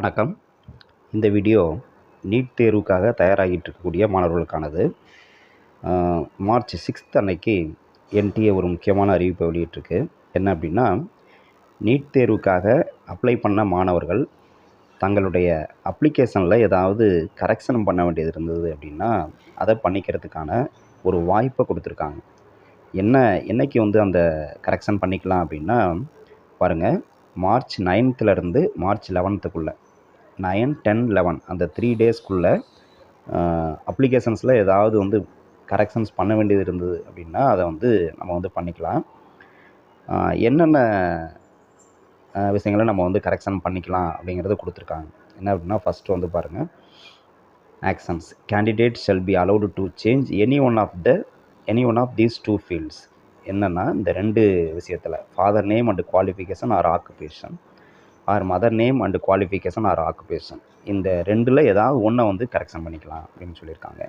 வணக்கம். இந்த video NEET தேர்வுக்காக தயாராகிட்டு இருக்கக்கூடிய மாணவர்களுக்கானது. மார்ச் சிக்ஸ்த் அன்னைக்கு என்டிஏ ஒரு முக்கியமான அறிவிப்பை வெளியிட்டிருக்கு. என்ன அப்படின்னா நீட் தேர்வுக்காக அப்ளை பண்ண மாணவர்கள் தங்களுடைய அப்ளிகேஷனில் ஏதாவது கரெக்ஷன் பண்ண வேண்டியது இருந்தது அப்படின்னா அதை பண்ணிக்கிறதுக்கான ஒரு வாய்ப்பை கொடுத்துருக்காங்க. என்ன என்னைக்கு வந்து அந்த கரெக்ஷன் பண்ணிக்கலாம் அப்படின்னா பாருங்கள் மார்ச் நைன்த்துலேருந்து மார்ச் லெவன்த்துக்குள்ளே நைன் டென் லெவன். அந்த த்ரீ டேஸ்க்குள்ளே அப்ளிகேஷன்ஸில் ஏதாவது வந்து கரெக்ஷன்ஸ் பண்ண வேண்டியது இருந்தது அப்படின்னா அதை வந்து நம்ம வந்து பண்ணிக்கலாம். என்னென்ன விஷயங்களை நம்ம வந்து கரெக்ஷன் பண்ணிக்கலாம் அப்படிங்கிறத கொடுத்துருக்காங்க. என்ன அப்படின்னா ஃபஸ்ட்டு வந்து பாருங்கள் actions candidate shall be allowed to change any one of the any one of these two fields என்னென்னா இந்த ரெண்டு விஷயத்தில் father name and qualification or occupation or mother name and qualification or occupation இந்த ரெண்டில் ஏதாவது ஒன்றை வந்து கரெக்ஷன் பண்ணிக்கலாம் அப்படின்னு சொல்லியிருக்காங்க.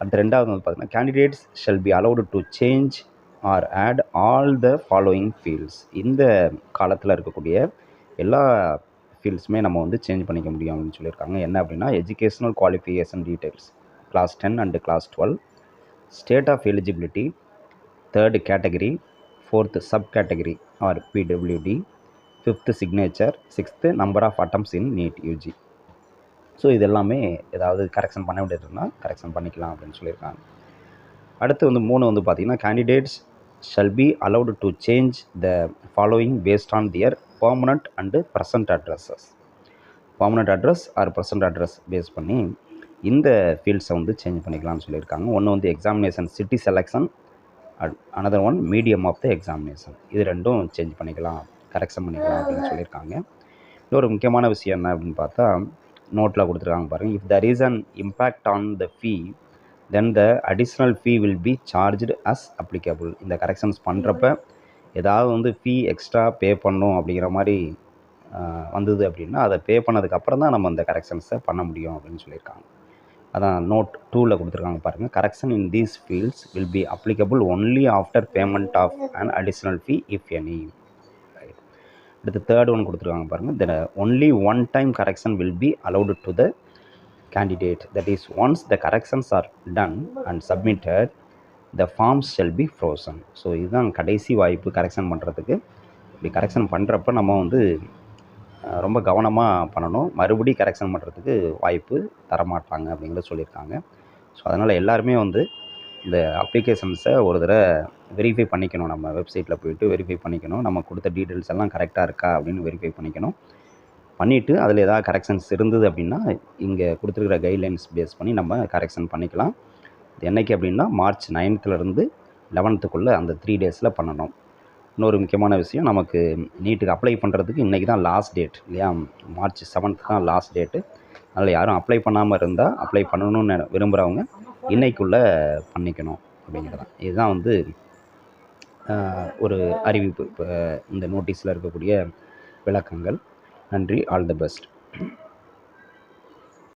அடுத்து ரெண்டாவது வந்து பார்த்தீங்கன்னா candidates shall be allowed to change or add all the following fields இந்த காலத்தில் இருக்கக்கூடிய எல்லா ஃபீல்ட்ஸுமே நம்ம வந்து சேஞ்ச் பண்ணிக்க முடியும் அப்படின்னு சொல்லியிருக்காங்க. என்ன அப்படின்னா educational qualification details class ten and class twelve state of eligibility third category fourth sub category or PWD fifth signature sixth number of attempts in NEET UG so இது எல்லாமே ஏதாவது கரெக்ஷன் பண்ண வேண்டியது இருந்தால் கரெக்ஷன் பண்ணிக்கலாம் அப்படின்னு சொல்லியிருக்காங்க. அடுத்து வந்து மூணு வந்து பார்த்திங்கன்னா candidates shall be allowed to change the following based on their permanent and present addresses permanent address or present address base பண்ணி இந்த ஃபீல்ட்ஸை வந்து சேஞ்ச் பண்ணிக்கலாம்னு சொல்லியிருக்காங்க. ஒன்று வந்து examination city selection another one medium of the examination இது ரெண்டும் சேஞ்ச் பண்ணிக்கலாம். கரெக்ஷன் பண்ணிக்கலாம் அப்படின்னு சொல்லியிருக்காங்க. இன்னொரு முக்கியமான விஷயம் என்ன அப்படின்னு பார்த்தா நோட்டில் கொடுத்துருக்காங்க பாருங்கள் if there is an impact on the fee then the additional fee will be charged as applicable இந்த கரெக்ஷன்ஸ் பண்ணுறப்ப ஏதாவது வந்து ஃபீ எக்ஸ்ட்ரா பே பண்ணணும் அப்படிங்கிற மாதிரி வந்தது அப்படின்னா அதை பே பண்ணதுக்கப்புறம் தான் நம்ம அந்த கரெக்ஷன்ஸை பண்ண முடியும் அப்படின்னு சொல்லியிருக்காங்க. அதான் நோட் டூவில் கொடுத்துருக்காங்க பாருங்கள் correction in these fields will be applicable only after payment of an additional fee if any அடுத்து தேர்ட் ஒன் கொடுத்துருக்காங்க பாருங்கள் then only one time correction will be allowed to the candidate that is once the corrections are done and submitted the forms shall be frozen so இதுதான் கடைசி வாய்ப்பு correction பண்ணுறதுக்கு இப்படி correction பண்ணுறப்ப நம்ம வந்து ரொம்ப கவனமாக பண்ணணும். மறுபடியும் கரெக்ஷன் பண்ணுறதுக்கு வாய்ப்பு தரமாட்டாங்க அப்படிங்கிறத சொல்லியிருக்காங்க. ஸோ அதனால் எல்லாருமே வந்து இந்த அப்ளிகேஷன்ஸை ஒரு தடவை வெரிஃபை பண்ணிக்கணும். நம்ம வெப்சைட்டில் போயிட்டு வெரிஃபை பண்ணிக்கணும். நம்ம கொடுத்த டீட்டெயில்ஸ் எல்லாம் கரெக்டாக இருக்கா அப்படின்னு வெரிஃபை பண்ணிக்கணும். பண்ணிவிட்டு அதில் ஏதாவது கரெக்ஷன்ஸ் இருந்தது அப்படின்னா இங்கே கொடுத்துருக்கிற கைட்லைன்ஸ் பேஸ் பண்ணி நம்ம கரெக்ஷன் பண்ணிக்கலாம். இது அப்படின்னா மார்ச் நைன்த்துலேருந்து லெவன்த்துக்குள்ளே அந்த த்ரீ டேஸில் பண்ணணும். இன்னொரு முக்கியமான விஷயம் நமக்கு நீட்டுக்கு அப்ளை பண்ணுறதுக்கு இன்றைக்கி தான் லாஸ்ட் டேட் இல்லையா? மார்ச் செவன்த் தான் லாஸ்ட் டேட்டு அதில் யாரும் அப்ளை பண்ணாமல் இருந்தால் அப்ளை பண்ணணும்னு விரும்புகிறவங்க இன்னைக்குள்ளே பண்ணிக்கணும் அப்படிங்கிறது தான் இதுதான் வந்து ஒரு அறிவிப்பு. இப்போ இந்த நோட்டீஸில் இருக்கக்கூடிய விளக்கங்கள். நன்றி. All the best.